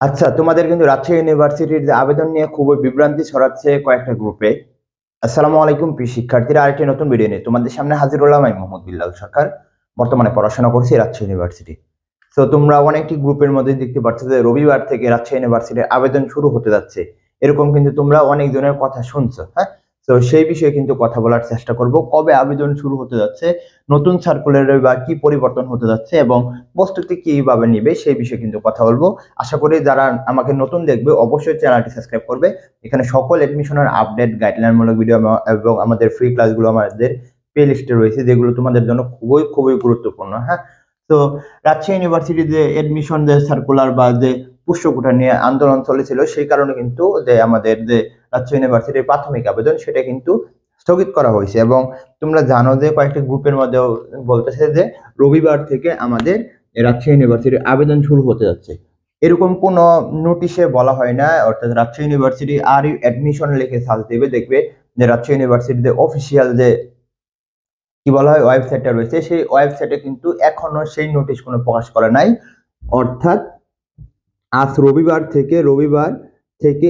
আচ্ছা তোমাদের কিন্তু রাজশাহী ইউনিভার্সিটির আবেদন নিয়ে খুবই বিভ্রান্তি ছড়াচ্ছে কয়েকটা গ্রুপে আসসালামু আলাইকুম, প্রিয় শিক্ষার্থীরা। আরেকটি নতুন ভিডিও নিয়ে তোমাদের সামনে হাজির হলাম আমি মোহাম্মদ বিল্লাল সরকার। বর্তমানে পড়াশোনা করছি রাজশাহী ইউনিভার্সিটি তো তোমরা অনেকটি গ্রুপের মধ্যে দেখতে পাচ্ছ যে রবিবার থেকে রাজশাহী ইউনিভার্সিটির আবেদন শুরু হতে যাচ্ছে। এরকম কিন্তু তোমরা অনেকজনের কথা শুনছো হ্যাঁ? তো সেই বিষয়ে কিন্তু কথা বলার চেষ্টা করব। কবে আবেদন শুরু হতে যাচ্ছে, নতুন সার্কুলারে বা কি পরিবর্তন হতে যাচ্ছে এবং প্রস্তুতি কীভাবে নিবে, সেই বিষয়ে কিন্তু কথা বলব। আশা করি যারা আমাকে নতুন দেখবে, অবশ্যই চ্যানেলটি সাবস্ক্রাইব করবে। এখানে সকল এডমিশনের আপডেট গাইডলাইনমূলক ভিডিও এবং আমাদের ফ্রি ক্লাসগুলো আমাদের প্লে লিস্টে রয়েছে, যেগুলো তোমাদের জন্য খুবই খুবই গুরুত্বপূর্ণ হ্যাঁ? তো রাজশাহী ইউনিভার্সিটির যে এডমিশন যে সার্কুলার বা যে পুষ্পকুটা নিয়ে আন্দোলন চলেছিল, সেই কারণে কিন্তু যে আমাদের যে রাজশাহী ইউনিভার্সিটির প্রাথমিক আবেদন, সেটা কিন্তু স্থগিত করা হয়েছে। এবং তোমরা জানো যে কয়েকটি গ্রুপের মধ্যেও বলতেছে যে রবিবার থেকে আমাদের রাজশাহী ইউনিভার্সিটির আবেদন শুরু হতে যাচ্ছে। এরকম কোনো নোটিশে বলা হয় না, অর্থাৎ রাজশাহী ইউনিভার্সিটি আর অ্যাডমিশন লিখে সার্চ দেবে, দেখবে যে রাজশাহী ইউনিভার্সিটিতে অফিসিয়াল যে কি বলা হয় ওয়েবসাইটটা রয়েছে, সেই ওয়েবসাইটে কিন্তু এখনও সেই নোটিশ কোনো প্রকাশ করে নাই। অর্থাৎ আজ রবিবার থেকে রবিবার থেকে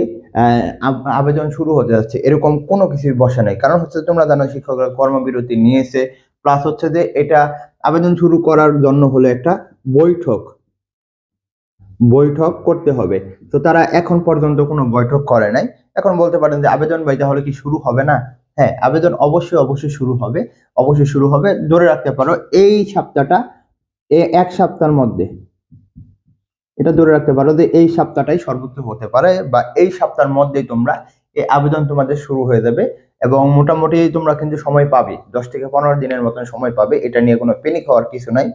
আবেদন শুরু হতে যাচ্ছে। এরকম কোনো কিছুই বসে নাই। কারণ হচ্ছে তোমরা জানো, শিক্ষকরা কর্মবিরতি নিয়েছে। প্লাস হচ্ছে যে এটা আবেদন শুরু করার জন্য হলো একটা বৈঠক। বৈঠক করতে হবে। তো তারা এখন পর্যন্ত কোনো বৈঠক করে নাই। এখন বলতে পারেন যে আবেদন ভাই তাহলে কি শুরু হবে না? হ্যাঁ আবেদন অবশ্যই অবশ্যই শুরু হবে। অবশ্যই শুরু হবে। ধরে রাখতে পারো, এই সপ্তাহটা এক সপ্তাহের মধ্যে এটা ধরে রাখতে পারো যে এই সপ্তাহটাই সর্বোচ্চ হতে পারে বা এই সপ্তাহের মধ্যেই তোমরা এই আবেদন তোমাদের শুরু হয়ে যাবে এবং মোটামুটি তোমরা কিন্তু সময় পাবে। দশ থেকে পনেরো দিনের মতন সময় পাবে। এটা নিয়ে কোনো পেনিক হওয়ার কিছু নাই।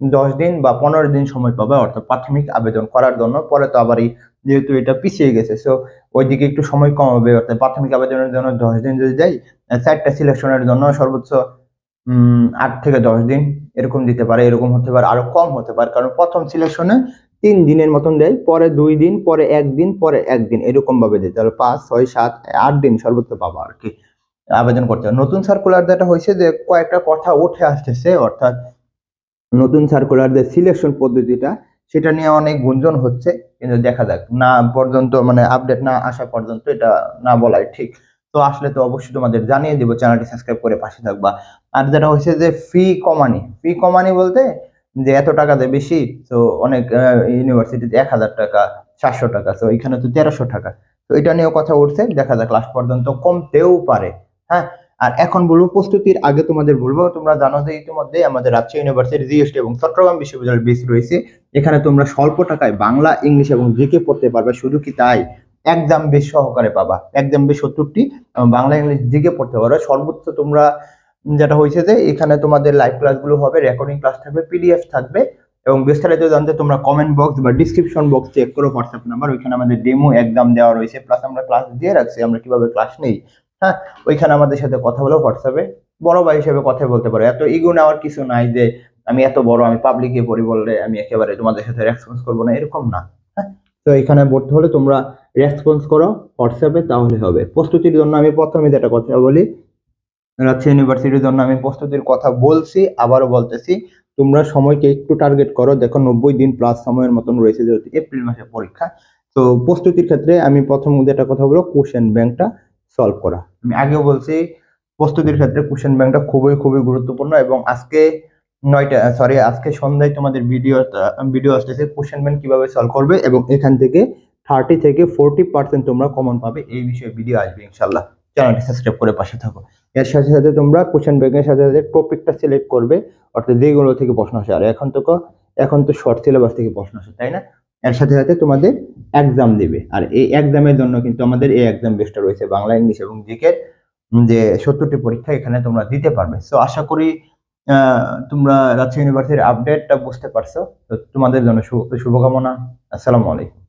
দশ দিন বা পনেরো দিন সময় পাবে অর্থাৎ প্রাথমিক আবেদন করার জন্য। পরে তো আবারই যেহেতু এটা পিছিয়ে গেছে সো ওইদিকে একটু সময় কম হবে। অর্থাৎ প্রাথমিক আবেদনের জন্য দশ দিন যদি যাই, চারটা সিলেকশনের জন্য সর্বোচ্চ আট থেকে দশ দিন এরকম দিতে পারে। এরকম হতে পারে, আরও কম হতে পারে। কারণ প্রথম সিলেকশনে তিন দিনের মতন দেয়, পরে দুই দিন, পরে একদিন পরে একদিন এরকম ভাবে দিতে হবে পাঁচ, ছয়, সাত, আট দিন সর্বোচ্চ পাবো আর কি। আবেদন করতে হবে। নতুন সার্কুলার যেটা হয়েছে যে কয়েকটা কথা উঠে আসতেছে, অর্থাৎ নতুন সার্কুলার যে সিলেকশন পদ্ধতিটা, সেটা নিয়ে অনেক গুঞ্জন হচ্ছে, কিন্তু দেখা যাক, না পর্যন্ত মানে আপডেট না আসা পর্যন্ত এটা না বলাই ঠিক। তো আসলে তো অবশ্যই তোমাদের জানিয়ে দিব, চ্যানেলটি সাবস্ক্রাইব করে পাশে থাকবা। আর যেটা হচ্ছে যে ফি কমানি ফি কমানি বলতে যে এত টাকা দেয় বেশি, তো অনেক ইউনিভার্সিটিতে এক হাজার টাকা সাতশো টাকা, তো এখানে তো তেরোশো টাকা। তো এটা নিয়েও কথা উঠছে, দেখা যাক লাস্ট পর্যন্ত কমতেও পারে হ্যাঁ? আর এখন বলব, প্রস্তুতির আগে তোমাদের বলব, তোমরা জানো যে ইতিমধ্যে আমাদের রাজশাহী ইউনিভার্সিটি জিএসটি এবং চট্টগ্রাম বিশ্ববিদ্যালয়ের বেস রয়েছে। এখানে তোমরা স্বল্প টাকায় বাংলা, ইংলিশ এবং জিকে পড়তে পারবে, শুধু কি তাই? একদম বেশ সহকারে পাবা, একদম বেশ সত্তরটি বাংলা, ইংলিশ জিকে পড়তে পারবে। সর্বোচ্চ তোমরা যেটা হয়েছে যে এখানে তোমাদের লাইভ ক্লাসগুলো হবে রেকর্ডিং ক্লাস থাকবে পিডিএফ থাকবে এবং বিস্তারিত জানতে তোমরা কমেন্ট বক্স বা ডিসক্রিপশন বক্স চেক করো হোয়াটসঅ্যাপ নাম্বার ওইখানে আমাদের ডেমো একদম দেওয়া রয়েছে প্লাস আমরা ক্লাস দিয়ে রাখছি, আমরা কীভাবে ক্লাস নেই হ্যাঁ? ওইখানে আমাদের সাথে কথা বলে হোয়াটসঅ্যাপে বড় ভাই হিসেবে কথা বলতে পারো। এত ইগো নেওয়ার কিছু নাই যে আমি এত বড়, আমি পাবলিকে পড়ি বললে আমি একেবারে তোমাদের সাথে রেসপন্স করব না, এরকম না হ্যাঁ? তো এখানে ভর্তি হলে তোমরা রেসপন্স করো হোয়াটসঅ্যাপে তাহলে হবে। প্রস্তুতির জন্য আমি প্রথমে যেটা কথা বলি রাজশাহী ইউনিভার্সিটির জন্য আমি প্রস্তুতির কথা বলছি, আবারও বলতেছি, তোমরা সময়কে একটু টার্গেট করো, দেখো নব্বই দিন প্লাস সময়ের মতন রয়েছে যেহেতু এপ্রিল মাসে পরীক্ষা, তো প্রস্তুতির ক্ষেত্রে আমি প্রথম যেটা কথা বলব কোশ্চেন ব্যাংকটা সলভ করা। আমি আগেও বলছি, প্রস্তুতির ক্ষেত্রে কোশ্চেন ব্যাংকটা খুবই খুবই গুরুত্বপূর্ণ এবং আজকে নয়টা সরি আজকে সন্ধ্যায় তোমাদের ভিডিও ভিডিও আসতেছে কোশ্চেন ব্যাংক কীভাবে সলভ করবে এবং এখান থেকে থার্টি থেকে ফোরটি পার্সেন্ট তোমরা কমন পাবে, এই বিষয়ে ভিডিও আসবে ইনশাল্লাহ চ্যানেলটি সাবস্ক্রাইব করে পাশে থাকো। এর সাথে সাথে তোমরা কোশ্চেন ব্যাংকের সাথে সাথে টপিকটা সিলেক্ট করবে। অর্থাৎ যেগুলো থেকে প্রশ্ন আসে। আর এখন তো এখন তো শর্ট সিলেবাস থেকে প্রশ্ন আসে, তাই না? এর সাথে সাথে তোমাদের এক্সাম দিবে। আর এই এক্সামের জন্য কিন্তু আমাদের এই এক্সাম বেসটা রয়েছে বাংলা, ইংলিশ এবং জিকের যে সত্তরটি পরীক্ষা এখানে তোমরা দিতে পারবে। সো আশা করি তোমরা রাজশাহী ইউনিভার্সিটির আপডেটটা বুঝতে পারছ। তো তোমাদের জন্য শুভকামনা। আসসালামু আলাইকুম।